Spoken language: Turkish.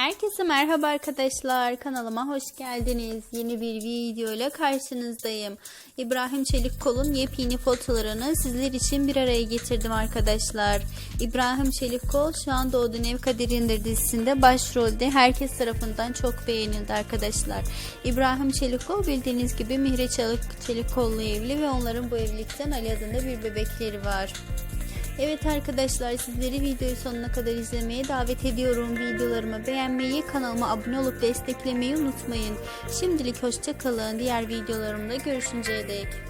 Herkese merhaba arkadaşlar. Kanalıma hoş geldiniz. Yeni bir video ile karşınızdayım. İbrahim Çelikkol'un yepyeni fotolarını sizler için bir araya getirdim arkadaşlar. İbrahim Çelikkol şu an Doğduğun Ev Kaderindir dizisinde başrolde herkes tarafından çok beğenildi arkadaşlar. İbrahim Çelikkol bildiğiniz gibi Mihre Çelik, Çelikkol'la evli ve onların bu evlilikten Ali adında bir bebekleri var. Evet arkadaşlar sizleri videoyu sonuna kadar izlemeye davet ediyorum. Videolarımı beğenmeyi, kanalıma abone olup desteklemeyi unutmayın. Şimdilik hoşça kalın. Diğer videolarımda görüşünceye dek.